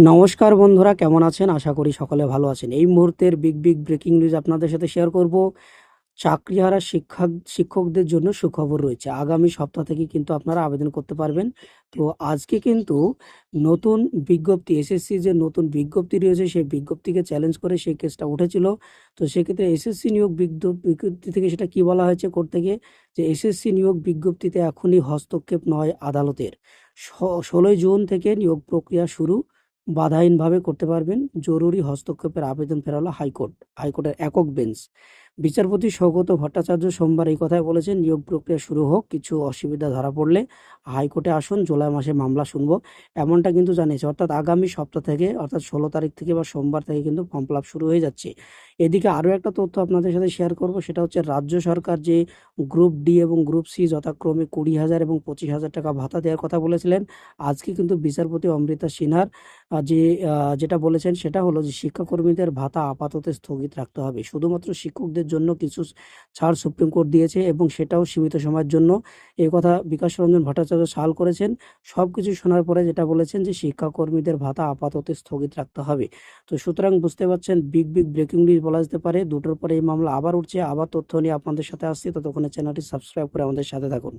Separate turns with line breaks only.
নমস্কার বন্ধুরা, কেমন আছেন? আশা করি সকলে ভালো আছেন। এই মুহূর্তের বিগ বিগ ব্রেকিং নিউজ আপনাদের সাথে শেয়ার করব। চাকরিহারা শিক্ষক শিক্ষকদের জন্য সুখবর রয়েছে। আগামী সপ্তাহ থেকে কিন্তু আপনারা আবেদন করতে পারবেন। তো আজকে কিন্তু নতুন বিজ্ঞপ্তি, এসএসসি যে নতুন বিজ্ঞপ্তি রয়েছে, সেই বিজ্ঞপ্তিকে চ্যালেঞ্জ করে সেই কেসটা উঠেছিল। তো সেক্ষেত্রে এসএসসি নিয়োগ বিজ্ঞপ- বিজ্ঞপ্তি থেকে সেটা কি বলা হয়েছে কোর্ট থেকে? যে এসএসসি নিয়োগ বিজ্ঞপ্তিতে এখনই হস্তক্ষেপ নয় আদালতের। ষোলোই জুন থেকে নিয়োগ প্রক্রিয়া শুরু। বাধাহীনভাবে করতে পারবেন। জরুরি হস্তক্ষেপের আবেদন ফেরালো হাইকোর্ট। হাইকোর্টের একক বেঞ্চ। বিচারপতি সৌগত ভট্টাচার্য সোমবার এই কথাই বলেছেন, নিয়োগ প্রক্রিয়া শুরু হোক, কিছু অসুবিধা ধরা পড়লে হাইকোর্টে আসুন, জুলাই মাসে মামলা শুনব। এমনটা কিন্তু জানিয়েছে, অর্থাৎ আগামী সপ্তাহ থেকে, অর্থাৎ ষোলো তারিখ থেকে বা সোমবার থেকে কিন্তু ফর্ম ফিল শুরু হয়ে যাচ্ছে। এদিকে আরও একটা তথ্য আপনাদের সাথে শেয়ার করব, সেটা হচ্ছে রাজ্য সরকার যে গ্রুপ ডি এবং গ্রুপ সি যথাক্রমে কুড়ি হাজার এবং পঁচিশ হাজার টাকা ভাতা দেওয়ার কথা বলেছিলেন, আজকে কিন্তু বিচারপতি অমৃতা সিনহার যে যেটা বলেছেন সেটা হলো যে শিক্ষাকর্মীদের ভাতা আপাতত স্থগিত রাখতে হবে। শুধুমাত্র শিক্ষকদের জন্য কিছু ছাড় সুপ্রিম কোর্ট দিয়েছে এবং সেটাও সীমিত সময়ের জন্য। এই কথা বিকাশ রঞ্জন ভট্টাচার্য সাল করেছেন। সব কিছু শোনার পরে যেটা বলেছেন যে শিক্ষাকর্মীদের ভাতা আপাতত স্থগিত রাখতে হবে। তো সুতরাং বুঝতে পারছেন, বিগ বিগ ব্রেকিং নিউজ বলা যেতে পারে। দুটোর পরে এই মামলা আবার উঠছে। আবার তথ্য নিয়ে আপনাদের সাথে আসছি। ততক্ষণে চ্যানেলটি সাবস্ক্রাইব করে আমাদের সাথে থাকুন।